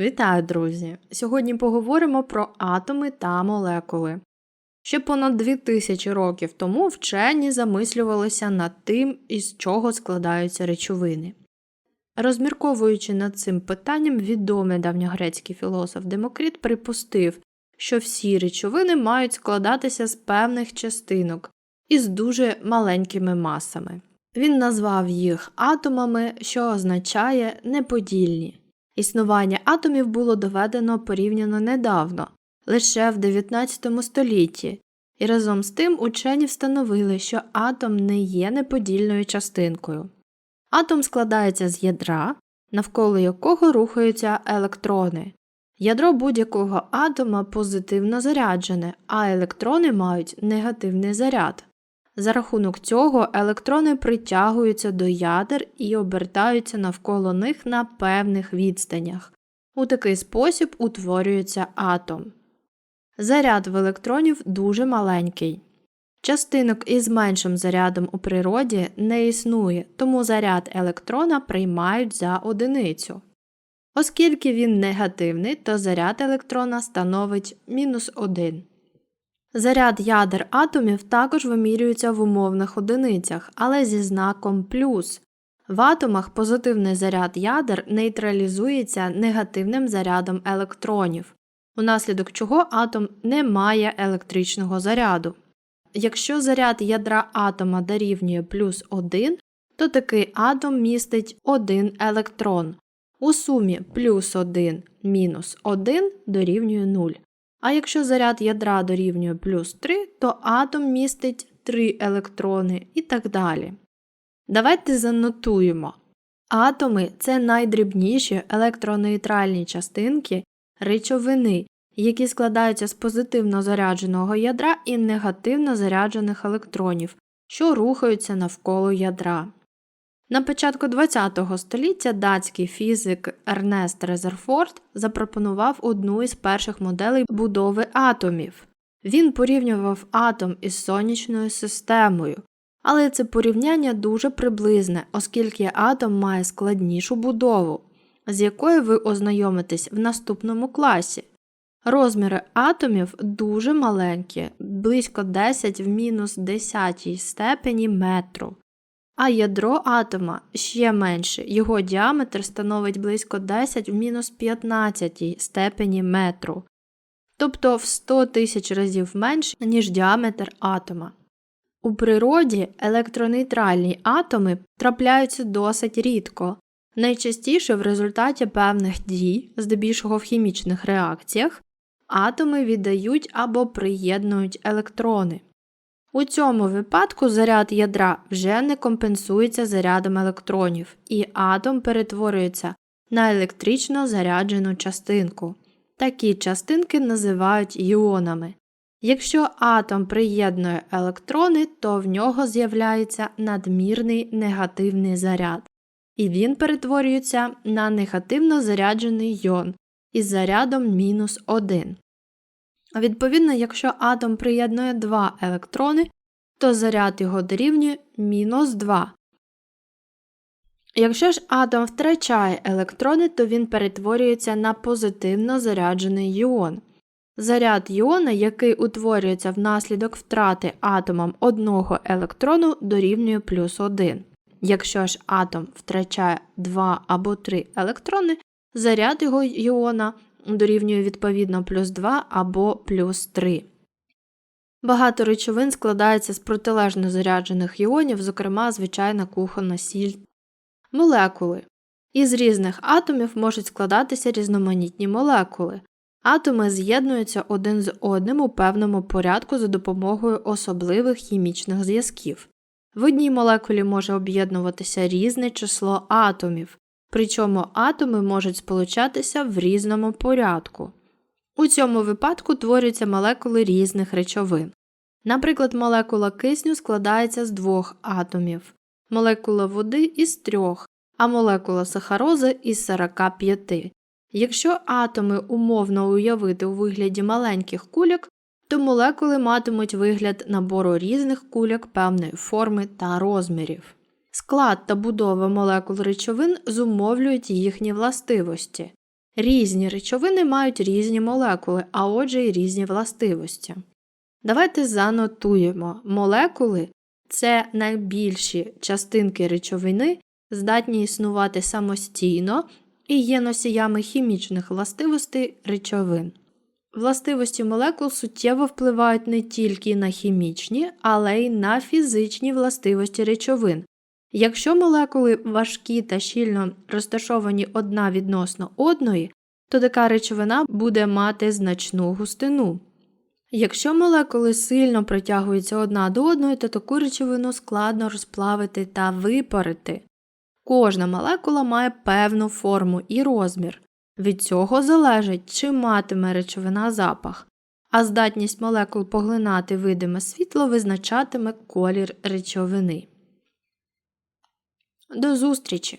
Вітаю, друзі! Сьогодні поговоримо про атоми та молекули. Ще понад 2000 років тому вчені замислювалися над тим, із чого складаються речовини. Розмірковуючи над цим питанням, відомий давньогрецький філософ Демокрит припустив, що всі речовини мають складатися з певних частинок із дуже маленькими масами. Він назвав їх атомами, що означає неподільні. Існування атомів було доведено порівняно недавно, лише в 19 столітті, і разом з тим учені встановили, що атом не є неподільною частинкою. Атом складається з ядра, навколо якого рухаються електрони. Ядро будь-якого атома позитивно заряджене, а електрони мають негативний заряд. За рахунок цього електрони притягуються до ядер і обертаються навколо них на певних відстанях. У такий спосіб утворюється атом. Заряд в електронів дуже маленький. Частинок із меншим зарядом у природі не існує, тому заряд електрона приймають за одиницю. Оскільки він негативний, то заряд електрона становить мінус 1. Заряд ядер атомів також вимірюється в умовних одиницях, але зі знаком плюс. В атомах позитивний заряд ядер нейтралізується негативним зарядом електронів, унаслідок чого атом не має електричного заряду. Якщо заряд ядра атома дорівнює плюс 1, то такий атом містить 1 електрон. У сумі плюс 1 мінус 1 дорівнює 0. А якщо заряд ядра дорівнює плюс 3, то атом містить 3 електрони і так далі. Давайте занотуємо. Атоми це найдрібніші електронейтральні частинки речовини, які складаються з позитивно зарядженого ядра і негативно заряджених електронів, що рухаються навколо ядра. На початку ХХ століття датський фізик Ернест Резерфорд запропонував одну із перших моделей будови атомів. Він порівнював атом із сонячною системою, але це порівняння дуже приблизне, оскільки атом має складнішу будову, з якою ви ознайомитесь в наступному класі. Розміри атомів дуже маленькі, близько 10 в мінус 10 степені метру. А ядро атома ще менше, його діаметр становить близько 10 в мінус 15 степені метру, тобто в 100 тисяч разів менше, ніж діаметр атома. У природі електронейтральні атоми трапляються досить рідко, найчастіше в результаті певних дій, здебільшого в хімічних реакціях, атоми віддають або приєднують електрони. У цьому випадку заряд ядра вже не компенсується зарядом електронів, і атом перетворюється на електрично заряджену частинку. Такі частинки називають іонами. Якщо атом приєднує електрони, то в нього з'являється надмірний негативний заряд, і він перетворюється на негативно заряджений йон із зарядом мінус 1. Відповідно, якщо атом приєднує два електрони, то заряд його дорівнює мінус 2. Якщо ж атом втрачає електрони, то він перетворюється на позитивно заряджений іон. Заряд іона, який утворюється внаслідок втрати атомом одного електрону, дорівнює плюс 1. Якщо ж атом втрачає 2 або 3 електрони, заряд його іона дорівнює відповідно плюс 2 або плюс 3. Багато речовин складається з протилежно заряджених іонів, зокрема звичайна кухонна сіль. Молекули. Із різних атомів можуть складатися різноманітні молекули. Атоми з'єднуються один з одним у певному порядку за допомогою особливих хімічних зв'язків. В одній молекулі може об'єднуватися різне число атомів, причому атоми можуть сполучатися в різному порядку. У цьому випадку творюються молекули різних речовин. Наприклад, молекула кисню складається з двох атомів, молекула води із трьох, а молекула сахарози із 45. Якщо атоми умовно уявити у вигляді маленьких кульок, то молекули матимуть вигляд набору різних кульок певної форми та розмірів. Склад та будова молекул речовин зумовлюють їхні властивості. Різні речовини мають різні молекули, а отже й різні властивості. Давайте занотуємо. Молекули це найбільші частинки речовини, здатні існувати самостійно і є носіями хімічних властивостей речовин. Властивості молекул суттєво впливають не тільки на хімічні, але й на фізичні властивості речовин. Якщо молекули важкі та щільно розташовані одна відносно одної, то така речовина буде мати значну густину. Якщо молекули сильно притягуються одна до одної, то таку речовину складно розплавити та випарити. Кожна молекула має певну форму і розмір. Від цього залежить, чи матиме речовина запах, а здатність молекул поглинати видиме світло визначатиме колір речовини. До зустрічі!